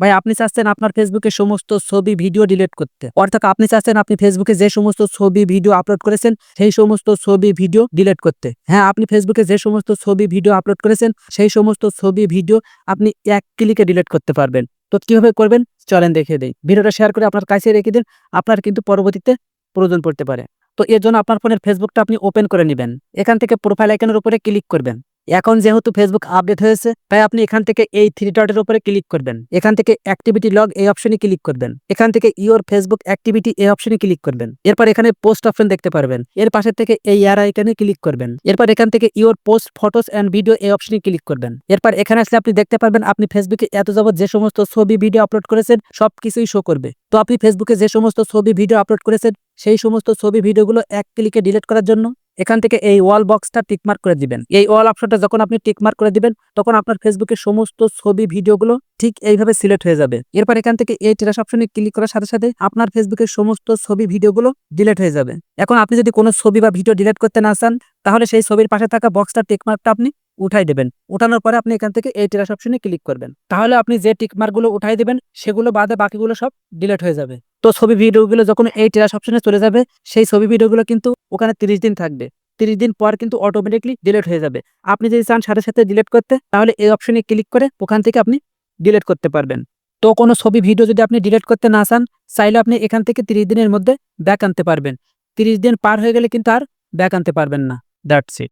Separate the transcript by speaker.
Speaker 1: ভাই, আপনি চাচ্ছেন আপনার ফেসবুকে সমস্ত ছবি ভিডিও ডিলিট করতে। অর্থাৎ আপনি চাচ্ছেন আপনি ফেসবুকে যে সমস্ত ছবি ভিডিও আপলোড করেছেন, সেই সমস্ত ছবি ভিডিও ডিলিট করতে। হ্যাঁ আপনি ফেসবুকে যে সমস্ত ছবি ভিডিও আপলোড করেছেন, সেই সমস্ত ছবি ভিডিও আপনি এক ক্লিকে ডিলিট করতে পারবেন। তো কীভাবে করবেন? চলেন দেখে দেই। ভিডিওটা শেয়ার করে আপনার কাছে রেখে দিন, আপনার কিন্তু পরবর্তীতে প্রয়োজন পড়তে পারে। তো এর জন্য আপনার ফোনের ফেসবুকটা আপনি ওপেন করে নেবেন। এখান থেকে প্রোফাইল আইকনের উপরে ক্লিক করবেন। এখন যেহেতু ফেসবুক আপডেট হয়েছে, তাই আপনি এখান থেকে এই থ্রি ডটের উপরে ক্লিক করবেন। এখান থেকে অ্যাক্টিভিটি লগ এই অপশনে ক্লিক করবেন। এখান থেকে ইওর ফেসবুক অ্যাক্টিভিটি এই অপশনে ক্লিক করবেন। এরপর এখানে পোস্ট অপশন দেখতে পারবেন। এর পাশে থেকে এই আর আইকনে ক্লিক করবেন। এরপর এখান থেকে your post photos and video এই অপশনে ক্লিক করবেন। এরপর এখানে আসলে আপনি দেখতে পারবেন, আপনি ফেসবুকে এত যাবত যে সমস্ত ছবি ভিডিও আপলোড করেছেন, সবকিছুই শো করবে। তো আপনি ফেসবুকে যে সমস্ত ছবি ভিডিও আপলোড করেছেন, সেই সমস্ত ছবি ভিডিওগুলো এক ক্লিকে ডিলিট করার জন্য এখান থেকে এই ওয়াল বক্সটা টিকমার্ক করে দিবেন। এই ওয়াল অপশনটা যখন আপনি টিকমার্ক করে দিবেন, তখন আপনার ফেসবুকের সমস্ত ছবি, ভিডিওগুলো ঠিক এইভাবে সিলেক্ট হয়ে যাবে। এরপর এখান থেকে এই টেরাস অপশনে ক্লিক করার সাথে সাথে আপনার ফেসবুকের সমস্ত ছবি, ভিডিওগুলো ডিলেট হয়ে যাবে। এখন আপনি যদি কোনো ছবি বা ভিডিও ডিলেট করতে না চান, তাহলে সেই ছবির পাশে থাকা বক্সটা টিকমার্কটা আপনি উঠাই দেবেন। উঠানোর পরে আপনি এখান থেকে এই ট্রেস অপশনে ক্লিক করবেন। তাহলে আপনি যে টিকমার্কগুলো উঠাই দেবেন, সেগুলো বাদে বাকিগুলো সব ডিলেট হয়ে যাবে। তো ছবি ভিডিওগুলো যখন এই টেরাস অপশনে চলে যাবে, সেই ছবি ভিডিওগুলো কিন্তু ওখানে তিরিশ দিন থাকবে। তিরিশ দিন পর কিন্তু অটোমেটিকলি ডিলেট হয়ে যাবে। আপনি যদি চান সাথে সাথে ডিলিট করতে, তাহলে এই অপশনে ক্লিক করে ওখান থেকে আপনি ডিলিট করতে পারবেন। তো কোনো ছবি ভিডিও যদি আপনি ডিলিট করতে না চান, চাইলে আপনি এখান থেকে তিরিশ দিনের মধ্যে ব্যাক আনতে পারবেন। তিরিশ দিন পার হয়ে গেলে কিন্তু আর ব্যাক আনতে পারবেন না। That's it